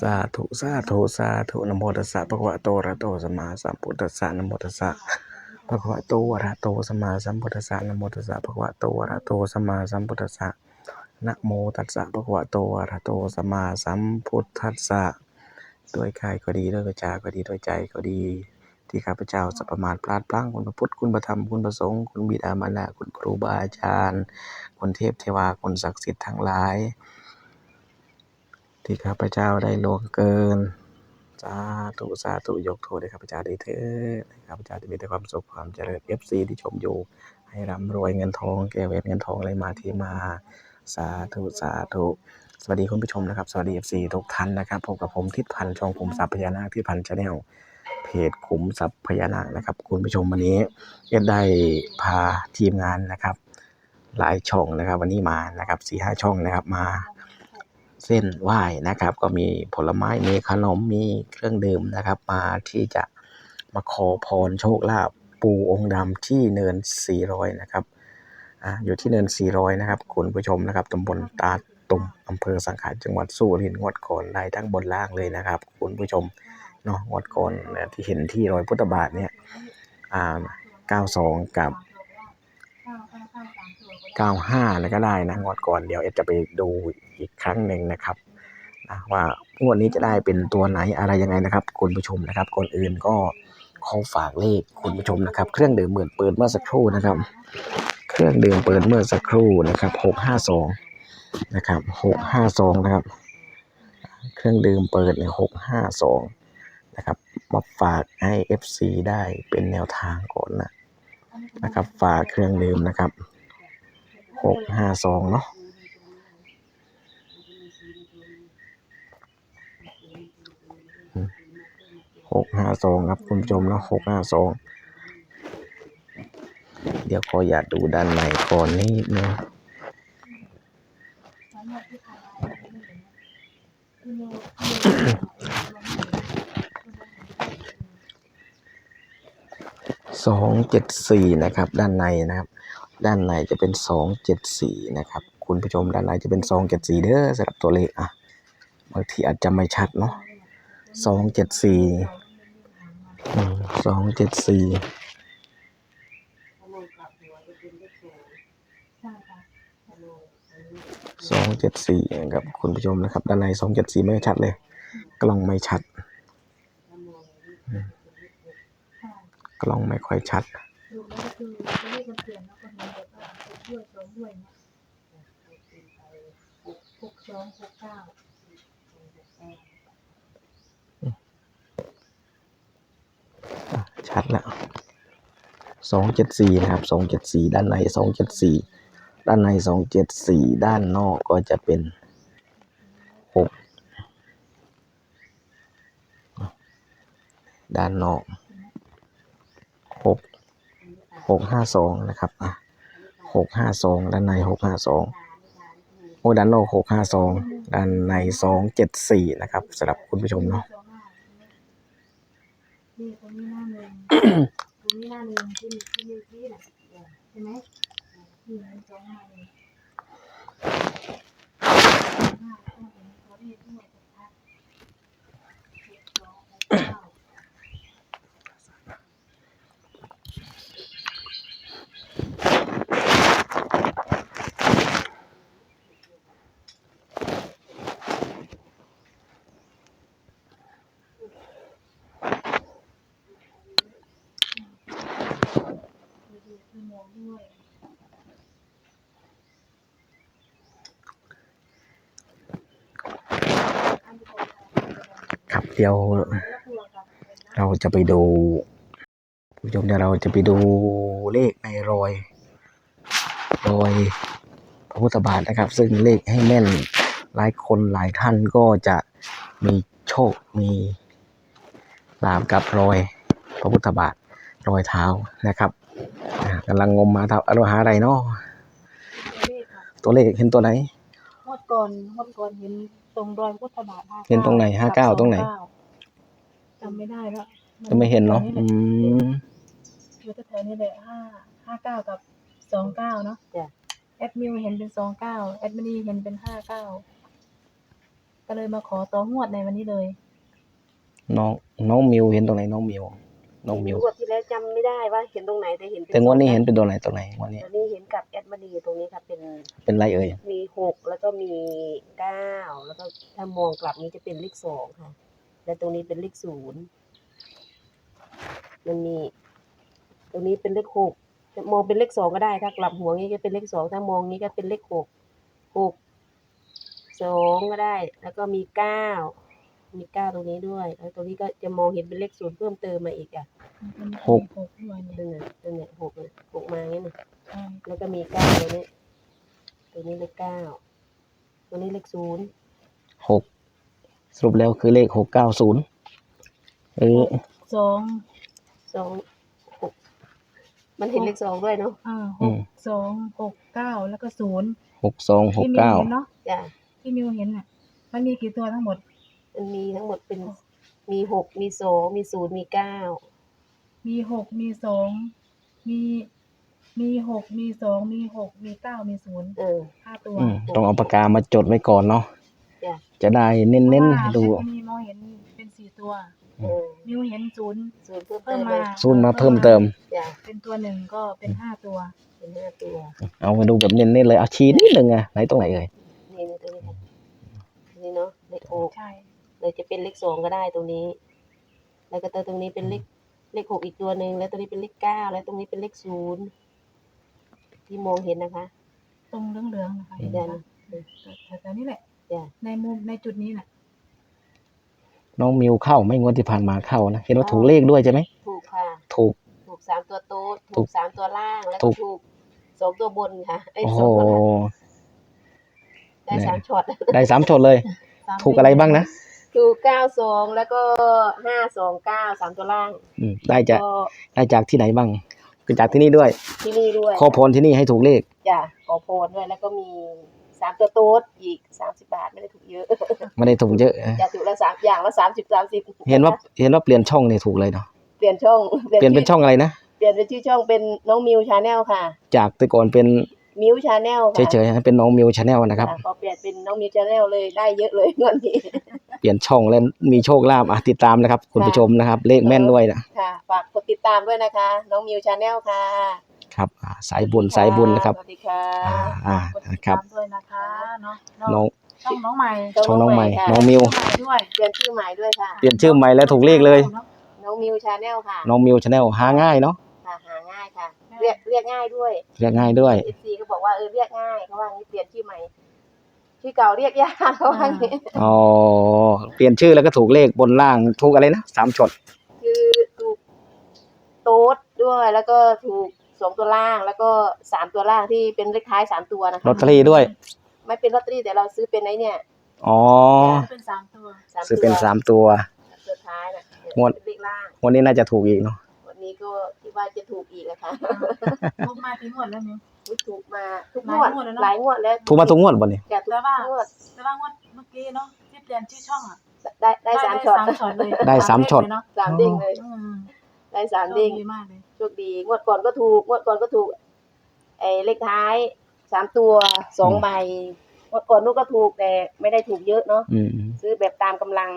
สาธุสาธุสาธุนะโมตัสสะภะคะวะโตอะระหะโตสัมมาสัมพุทธัสสะนะโมตัสสะภะคะวะโตอะระหะโตสัมมาสัมพุทธัสสะนะโมตัสสะภะคะวะโตอะระหะโตสัมมาสัมพุทธัสสะนะโมตัสสะภะคะวะโตอะระหะโตสัมมาสัมพุทธัสสะด้วยกายก็ดีด้วยวาจาก็ดีด้วยใจก็ดี ที่ข้าพเจ้าสัพพมาทพลาดพลั้งคุณพระพุทธคุณพระธรรมคุณพระสงฆ์คุณบิดามารดาคุณครูบาอาจารย์ คุณเทพเทวาคุณศักดิ์สิทธิ์ทั้งหลาย ที่ข้าพเจ้าได้ล่วงเกินสาธุสาธุยกโทษให้ข้าพเจ้าได้เถิดข้าพเจ้าได้มีแต่ความสุขความเจริญ FC ที่ชมอยู่ ให้ร่ำรวยเงินทองแก้วแหวนเงินทองไหลมาที่มาสาธุสาธุสวัสดีคุณผู้ชมนะครับ สวัสดี FC ทุกท่านนะครับพบกับผมทิศพันธ์ช่องขุมทรัพย์พญานาคทิศพันธ์ชาแนลเพจขุมทรัพย์พญานาคนะครับ คุณผู้ชมวันนี้เอ็ดได้พาทีมงานนะครับ หลายช่องนะครับ วันนี้มานะครับสี่ห้าช่องนะครับมา เส้นไหว้นะครับ ก็มีผลไม้มีขนมมีเครื่องดื่มนะครับ มาที่จะมาขอพรโชคลาภปู่องค์ดำที่เนิน400นะครับอ่าอยู่ที่เนิน400นะครับคุณผู้ชมนะครับตำบลตาตุ่มอำเภอสังขารจังหวัดสุรินทร์งวดก่อนได้ทั้งบนล่างเลยนะครับ คุณผู้ชมเนาะงวดก่อนที่เห็นที่รอยพุทธบาทเนี่ยอ่า92 กับ 95แล้วก็ได้นะงวดก่อนเดี๋ยวเอ็ดจะไปดูอีกครั้งหนึ่งนะครับนะว่างวดนี้จะได้เป็นตัวไหนอะไรยังไงนะครับคุณผู้ชมนะครับก่อนอื่นก็ขอฝากเลขคุณผู้ชมนะครับ เครื่องดื่มเหมือนเปิดเมื่อสักครู่นะครับ เครื่องดื่มเปิดเมื่อสักครู่นะครับ652นะครับ652นะครับ เครื่องดื่มเปิดเนี่ย652นะครับมาฝากให้ FC ได้เป็นแนวทางก่อนนะนะครับฝากเครื่องดื่มนะครับ หกห้าสองเนาะหกห้าสองครับคุณผู้ชมเนาะหกห้าสองเดี๋ยวขออยากดูด้านในก่อนนิดนึง สองเจ็ดสี่นะครับ ด้านในนะครับ ด้านในจะเป็นสองเจ็ดสี่นะครับ คุณผู้ชมด้านในจะเป็นสองเจ็ดสี่เด้อสำหรับตัวเลขอะบางทีอาจจะไม่ชัดเนาะสองเจ็ดสี่สองเจ็ดสี่สองเจ็ดสี่ครับคุณผู้ชมนะครับ ด้านในสองเจ็ดสี่ไม่ชัดเลย กล้องไม่ชัดอืม กล้องไม่ค่อยชัด ดูแล้วก็คือเลขมันเปลี่ยนแล้วก็มีแบบว่าหกด้วยสองด้วยเนี่ยหกสองหกเก้าชัดแล้วสองเจ็ดสี่นะครับสองเจ็ดสี่ด้านในสองเจ็ดสี่ด้านในสองเจ็ดสี่ด้านนอกก็จะเป็นหกด้านนอก หกห้าสองนะครับอะหกห้าสองด้านในหกห้าสองโอ้ด้านนอกหกห้าสองด้านในสองเจ็ดสี่นะครับสำหรับคุณผู้ชมเนาะสองห้านี่ตรงนี้หน้าหนึ่งตรงนี้หน้าหนึ่งที่มีที่มีที่น่ะใช่ไหมนี่มันสองห้าหนึ่งห้าต้องเป็นตัวเลขด้วยชัดๆหกสองหกเก้า ดูที่มองด้วย ครับ เดี๋ยวเราจะไปดูผู้ชมเดี๋ยวเราจะไปดูเลขในรอยรอยพระพุทธบาทนะครับ ซึ่งเลขให้แม่นหลายคนหลายท่านก็จะมีโชคมีลาบกับรอยพระพุทธบาทรอยเท้านะครับกำลังงมมาทับอโลหาอะไรเนาะตัวเลขเห็นตัวไหนงวดก่อนงวดก่อนเห็น ตรงรอยพุทธบาทห้าเห็นตรงไหน59ตรงไหน จำไม่ได้แล้วจะไม่เห็นเนาะอืมอยู่แถวๆนี้แหละห้าห้าเก้ากับสองเก้าเนาะแอดมิวเห็นเป็นสองเก้าแอดมินีเห็นเป็นห้าเก้าก็เลยมาขอต่องวดในวันนี้เลย น้องน้องมิวเห็นตรงไหนน้องมิว น้องมิวงวดที่แล้วจำไม่ได้ว่าเห็นตรงไหนแต่เห็นเป็แต่งวดนี้เห็นเป็นตัวไหนตัวไหนงวันนี้ตอนนี้เห็นกับแอดมานีตรงนี้ค่ะเป็นเป็นไรเอ่ยมีหกแล้วก็มีเก้าแล้วก็ถ้ามองกลับนี้จะเป็นเลขสองค่ะ และตรงนี้เป็นเลขศูนย์มันมีตรงนี้เป็นเลขหกจะมองเป็นเลขสองก็ได้ ถ้ากลับหัวงี้ก็เป็นเลขสองถ้ามองนี้ก็เป็นเลขหกหกสองก็ได้ แล้วก็มีเก้า มีเก้าตรงนี้ด้วย แล้วตรงนี้ก็จะมองเห็นเป็นเลขศูนย์เพิ่มเติมมาอีกอะหกหกด้วยเนี่ยนั่นน่ะนั่นน่ะหกน่ะหกมาอย่างนี้น่ะใช่แล้วก็มีเก้าตัวนี้ตัวนี้เลขเก้าตัวนี้เลขศูนย์หกสรุปแล้วคือเลขหกเก้าศูนย์เออสองสองหกมันเห็นเลขสองด้วยเนาะอ่าหกสองหกเก้าแล้วก็ศูนย์หกสองหกที่มิวเก้า เห็นเนาะจ้ะที่มิวเห็นน่ะ มันมีกี่ตัวทั้งหมด มันมีทั้งหมดเป็นมีหกมีสองมีศูนย์มีเก้ามีหกมีสองมีมีหกมีสองมีหกมีเก้ามีศูนย์เออ ห้าตัวอืมต้องเอาปากกามาจดไว้ก่อนเนาะจ้ะ จะได้เน้นพๆราะให้ว่าดูมีมองเห็นเป็นสี่ตัว เออมิวเห็นศูนย์ ศูนย์เพิ่มเพิ่เติมมมาเลยศูนย์มาเพิ่มเติม จ้ะเป็นตัวหนึ่งก็เป็นห้าตัว เป็นห้าตัวเอามาดูแบบเน้นๆเลยเอาชี้นิดนึงอะไหนตรงไหนเอ่ยนี่นี่ตัวนี้ค่ะนี่เนาะเลขหกใช่ เลยจะเป็นเลขสองก็ได้ตรงนี้ แล้วก็ตัวตรงนี้เป็นเลขเลขหกอีกตัวหนึ่งแล้วตัวนี้เป็นเลขเก้าแล้วตรงนี้เป็นเลขศูนย์ที่มองเห็นนะคะ ตรงเหลืองๆนะคะเห็นไหมคะแถวๆนี้แหละ จ้ะในมุมในจุดนี้น่ะ น้องมิวเข้าไม่งวดที่ผ่านมาเข้านะ เห็นว่าถูกเลขด้วยใช่ไหม ถูกค่ะ ถูก ถูกสามตัวโต๊ดถูถูกกสามตัวล่างแล้วถูก็กถูกสองตัวบนค่ะไอ้ยโอ้โหสองตัวล่างได้เนี่ยสามช็อต ได้สามชดเลยสามถูกอะไรบ้างนะ ถูกเก้าสองแล้วก็ห้าสองเก้าสามตัวล่างอืมได้จากก็ได้จากที่ไหนบ้างคือจากที่นี่ด้วย ที่นี่ด้วยขอพรที่นี่ให้ถูกเลข จ้ะขอพรด้วยแล้วก็มีสามตัวโต๊ดอีกสามสิบบาทไม่ได้ถูกเยอะ ไม่ได้ถูกเยอะจะถูกละสามอย่างละสามสิบสามสิบเห็นว่าเห็นว่าเปลี่ยนช่องเนี่ยถูกเลยเนาะเปลี่ยนช่องเปลี่ยนเป็นช่องอะไรนะเปลี่ยนเป็นชื่อช่องเป็นน้องมิวชาแนลค่ะ จากแต่ก่อนเป็นมิวชาแนลค่ะเฉยๆให้เป็นน้องมิวชาแนลนะครับอะพอเปลี่ยนเป็นน้องมิวชาแนลเลยได้เยอะเลยเงินนี้ เปลี่ยนช่องแล้วมีโชคลาภอะติดตามนะครับ คุณผู้ชมนะครับ เลขแม่นด้วยนะค่ะฝากกดติดตามด้วยนะคะ น้องมิวชาแนลค่ะ ครับอ่าสายบุญสายบุญนะครับสวัสดีค่ะอ่าอ่ากดติดนะครับตามด้วยนะคะเนาะน้องช่องน้องใหม่ช่องน้องใหม่ค่ะน้องมิวช่องใหม่ด้วยเปลี่ยนชื่อใหม่ด้วยค่ะเปลี่ยนชื่อใหม่แล้วถูกเลขเลย น้องมิวชาแนลค่ะ น้องมิวชาแนลหาง่ายเนาะค่ะหาง่ายค่ะ เรียกเรียกง่ายด้วย เรียกง่ายด้วยเอฟซีก็บอกว่าเออเรียกง่ายเขาว่างี้เปลี่ยนชื่อใหม่ ชื่อเก่าเรียกยากเขาว่างี้อ๋อเปลี่ยนชื่อแล้วก็ถูกเลขบนล่างถูกอะไรนะสามชดคือถูกโต๊ดด้วยแล้วก็ถูกสองตัวล่างแล้วก็สามตัวล่างที่เป็นเลขท้ายสามตัวนะคะลอตเตอรี่ด้วย ไม่เป็นลอตเตอรี่แต่เราซื้อเป็นไอ้เนี่ยอ๋อ เป็นสามตัวสามซื้อเป็นตัวสามตัว สามตัวท้ายน่ะงวด เป็นเลขล่างวันนี้น่าจะถูกอีกเนาะวันนี้ก็คิดว่าจะถูกอีกแล้วค่ะลงมาที่งวดแล้วมิวอุ๊ ยถูกมาทุกหงลายวดงวดแล้วเนอะหลายงวดแล้วถูกมาทุกงวดบ่เนี่ยจะทุกแต่ว่างวดแต่ว่างวดเมื่อกี้เนาะที่เปลี่ยนชื่อช่องอะได้ได้สามช็อตสามช็อตเลยได้สามช็อตเลขเลยเนาะสามเด้งเลยอืมได้สามโชคเด้งดีมากเลยโชคดีงวดก่อนก็ถูกงวดก่อนก็ถูกไอ้เลขท้ายสามตัวสองอืมใบงวดก่อนนู้นก็ถูกแต่ไม่ได้ถูกเยอะเนาะอืมซื้อแบบตามกำลัง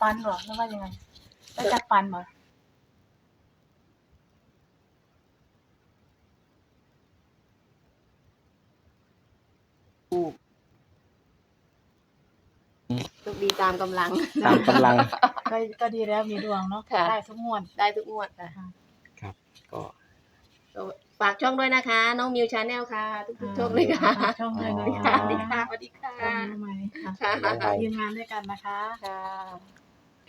ปันเหรอหรือว่ายังไงได้จัดปันเหรอ โชคดีตามกำลัง ตามกำลัง ก็ก็ดีแล้วมีดวงเนาะค่ะ ได้ทุกงวด ได้ทุกงวดค่ะก็ฝากช่องด้วยนะคะ น้องมิวชาแนลค่ะ ทุกๆช่องเลยค่ะฝากช่องเลยนะสคะวัสดีค่ะสวัสดีค่ะช่องน้องใหม่ค่ะค่ะน้องใหม่ทีมงานด้วยกันนะคะ ค่ะ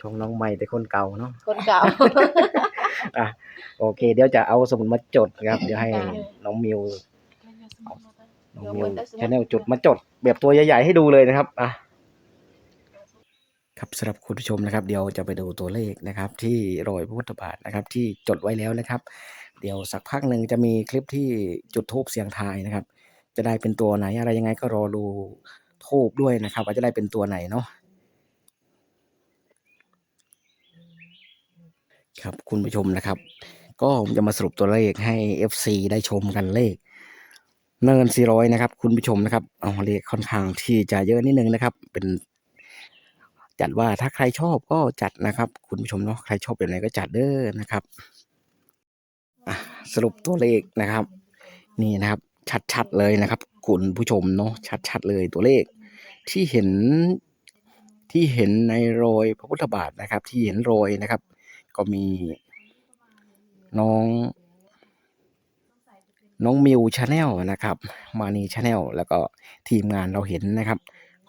ช่องน้องใหม่แต่คนเก่าเนาะคนเก่า อะโอเค เดี๋ยวจะเอาสมุดมาจดครับ เดี๋ยวให้ค่ะน้องมิวเล่นยาสมุนมาตั้ง น้องมิวชาแนลจุดมาจดแบบตัวใหญ่ ๆ ให้ดูเลยนะครับอะครับสำหรับคุณผู้ชมนะครับ เดี๋ยวจะไปดูตัวเลขนะครับ ที่รอยพระพุทธบาทนะครับ ที่จดไว้แล้วนะครับ เดี๋ยวสักพักหนึ่งจะมีคลิปที่จุดทูบเสียงทายนะครับ จะได้เป็นตัวไหนอะไรยังไงก็รอดูทูบด้วยนะครับ ว่าจะได้เป็นตัวไหนเนาะครับคุณผู้ชมนะครับ ก็ผมจะมาสรุปตัวเลขให้ FC ได้ชมกันเลข เนิน400นะครับ คุณผู้ชมนะครับเอาเลขค่อนข้างที่จะเยอะนิดนึงนะครับ เป็น จัดว่าถ้าใครชอบก็จัดนะครับ คุณผู้ชมเนาะใครชอบแบบไหนก็จัดเด้อนะครับสรุปตัวเลขนะครับ นี่นะครับ ชัดๆเลยนะครับ คุณผู้ชมเนาะชัดๆเลยตัวเลข ที่เห็นที่เห็นในรอยพระพุทธบาทนะครับ ที่เห็นรอยนะครับ ก็มีน้อง น้องมิวชาแนลนะครับ มานีชาแนลแล้วก็ทีมงานเราเห็นนะครับ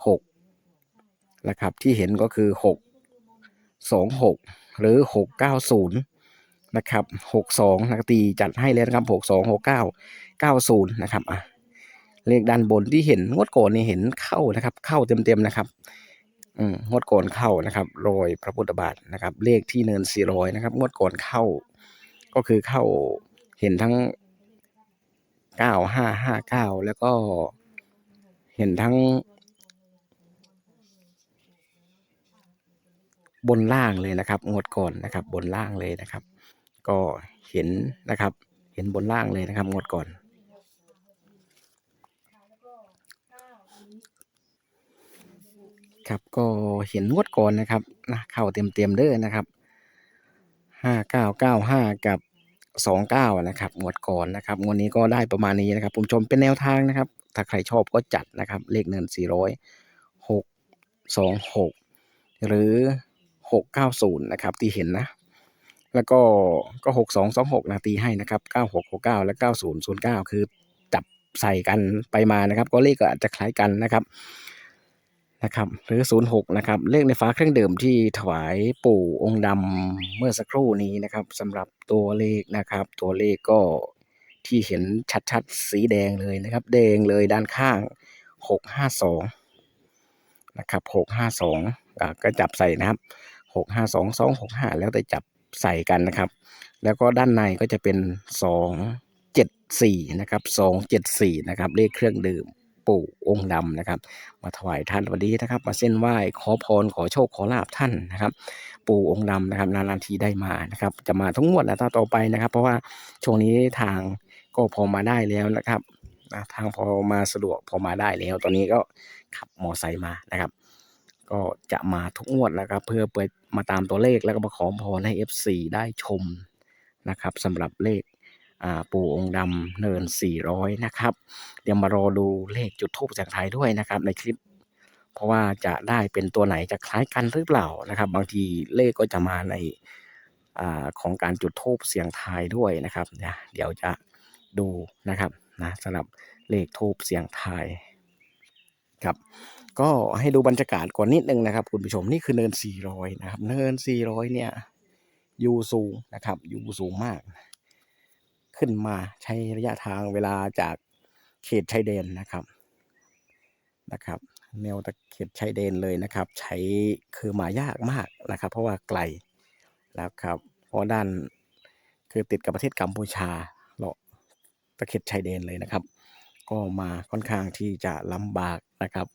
หกนะครับที่เห็นก็คือหกสองหกหรือหกเก้าศูนย์นะครับหกสองนักตีจัดให้เลยนะครับหกสองหกเก้าเก้าศูนย์นะครับอะเลขด้านบนที่เห็นงวดก่อนนี่เห็นเข้านะครับ เข้าเต็มๆนะครับอืมงวดก่อนเข้านะครับโรยพระพุทธบาทนะครับ เลขที่เนินสี่ร้อยนะครับ งวดก่อนเข้า ก็คือเข้าเห็นทั้ง เก้าห้าห้าเก้าแล้วก็เห็นทั้ง บนล่างเลยนะครับ งวดก่อนนะครับ บนล่างเลยนะครับ ก็เห็นนะครับ เห็นบนล่างเลยนะครับ งวดก่อนครับก็เห็นงวดก่อนนะครับนะเข้าเต็มเต็มเด้อนะครับห้าเก้าเก้าห้ากับ สองเก้านะครับงวดก่อนนะครับงวดนี้ก็ได้ประมาณนี้นะครับ ผมชมเป็นแนวทางนะครับ ถ้าใครชอบก็จัดนะครับ เลขเงินสี่ร้อยหกสองหกหรือหกเก้าศูนย์นะครับ ที่เห็นนะ แล้วก็ก็หกสองสองหกนาตีให้นะครับเก้าหกหกเก้าและเก้าศูนย์ศูนย์เก้าคือจับใส่กันไปมานะครับ ก็เลขก็อาจจะคล้ายกันนะครับ นะครับหรือ 06 นะครับ เลขในฟ้าเครื่องดื่มที่ถวายปู่องค์ดำเมื่อสักครู่นี้นะครับสำหรับตัวเลขนะครับ ตัวเลขก็ที่เห็นชัดๆ สีแดงเลยนะครับ แดงเลยด้านข้าง 652 นะครับ 652อ่าก็จับใส่นะครับ 652 265 แล้วแต่จับใส่กันนะครับ แล้วก็ด้านในก็จะเป็น 274 นะครับ 274 นะครับ เลขเครื่องดื่ม ปู่องค์ดำนะครับ มาถวายท่านวันนี้นะครับ มาเส้นไหว้ขอพรขอโชคขอลาบท่านนะครับ ปู่องค์ดำนะครับนานๆทีได้มานะครับ จะมาทั้งงวดนะต่อไปนะครับ เพราะว่าช่วงนี้ทางก็พอมาได้แล้วนะครับทางพอมาสะดวกพอมาได้แล้ว ตอนนี้ก็ขับมอไซค์มานะครับ ก็จะมาทุกงวดนะครับ เพื่อเปิดมาตามตัวเลขแล้วก็มาขอพรให้ FC ได้ชมนะครับสำหรับเลข ปู่องค์ดำเนิน 400 นะครับ เดี๋ยวมารอดูเลขจุดทูปจากไทยด้วยนะครับ ในคลิป เพราะว่าจะได้เป็นตัวไหนจะคล้ายกันหรือเปล่านะครับ บางทีเลขก็จะมาในอาของการจุดทูปเสียงทายด้วยนะครับเดี๋ยวจะดูนะครับนะสำหรับเลขทูปเสียงทายครับก็ให้ดูบรรยากาศก่อนนิดนึงนะครับ คุณผู้ชมนี่คือเนิน 400 นะครับ เนิน 400 เนี่ยอยู่สูงนะครับอยู่สูงมาก ขึ้นมาใช้ระยะทางเวลาจากเขตชายแดนนะครับนะครับ แนวตะเข็บชายแดนเลยนะครับ ใช้คือมายากมากนะครับ เพราะว่าไกลแล้วครับเพราะด้านคือติดกับประเทศกัมพูชาเลาะตะเข็บชายแดนเลยนะครับ ก็มาค่อนข้างที่จะลำบากนะครับ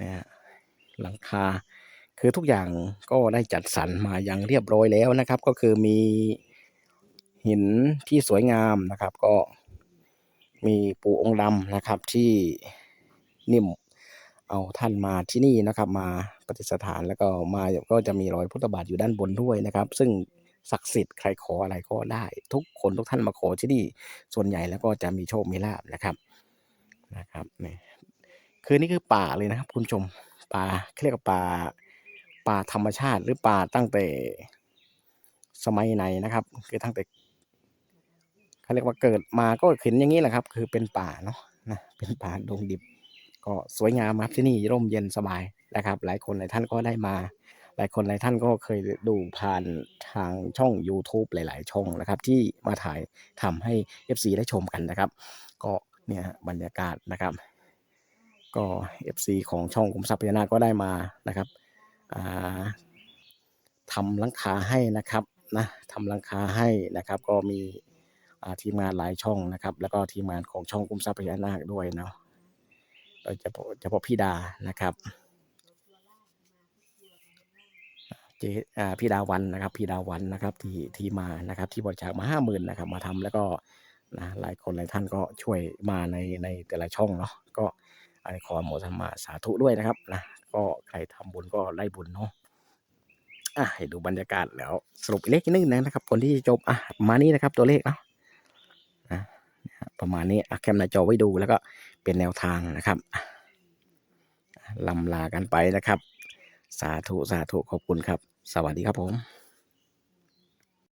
นะฮะหลังคา คือทุกอย่างก็ได้จัดสรรมาอย่างเรียบร้อยแล้วนะครับ ก็คือมี หินที่สวยงามนะครับ ก็มีปู่องค์ดำนะครับที่นิ่มเอาท่านมาที่นี่นะครับ มาปฏิสถานแล้วก็มาก็จะมีรอยพุทธบาทอยู่ด้านบนด้วยนะครับ ซึ่งศักดิ์สิทธิ์ใครขออะไรก็ได้ ทุกคนทุกท่านมาขอที่นี่ส่วนใหญ่แล้วก็จะมีโชคมีลาบนะครับนะครับนี่คือนี่คือป่าเลยนะครับ คุณชมป่าเขาเรียกว่าป่าป่าธรรมชาติหรือป่าตั้งแต่สมัยไหนนะครับ คือตั้งแต่ เขาเรียกว่าเกิดมาก็เห็นอย่างนี้แหละครับ คือเป็นป่าเนาะนะเป็นป่าดงดิบ ก็สวยงามครับที่นี่ร่มเย็นสบายนะครับ หลายคนหลายท่านก็ได้มา หลายคนหลายท่านก็เคยดูผ่านทางช่อง YouTube หลาย ๆ ช่องนะครับ ที่มาถ่ายทำให้ FC ได้ชมกันนะครับ ก็เนี่ยบรรยากาศนะครับ ก็ FC ของช่องกุมทรัพย์พญานาคก็ได้มานะครับทำลังคาให้นะครับนะทำลังคาให้นะครับ ก็มี ทีมงานหลายช่องนะครับ แล้วก็ทีมงานของช่องกุ้มทรัพย์พญานาคด้วยเนาะโดยเฉพาะเฉพาะพี่ดานะครับเจอ่าพี่ดาวันนะครับพี่ดาวันนะครับที่ที่มานะครับ ที่บริจาคมาห้าหมื่นนะครับ มาทำแล้วก็นะหลายคนหลายท่านก็ช่วยมาในในแต่ละช่องเนาะก็ไอขอโมทนาสาธุด้วยนะครับนะก็ใครทำบุญก็ได้บุญเนาะอะให้ดูบรรยากาศแล้วสรุปเลขนิดนึงนะครับ คนที่จบอะมานี้นะครับตัวเลขเนาะ ประมาณนี้อาแคมหน้าจอไว้ดูแล้วก็เป็นแนวทางนะครับลำลากันไปนะครับ สาธุ สาธุ ขอบคุณครับ สวัสดีครับผม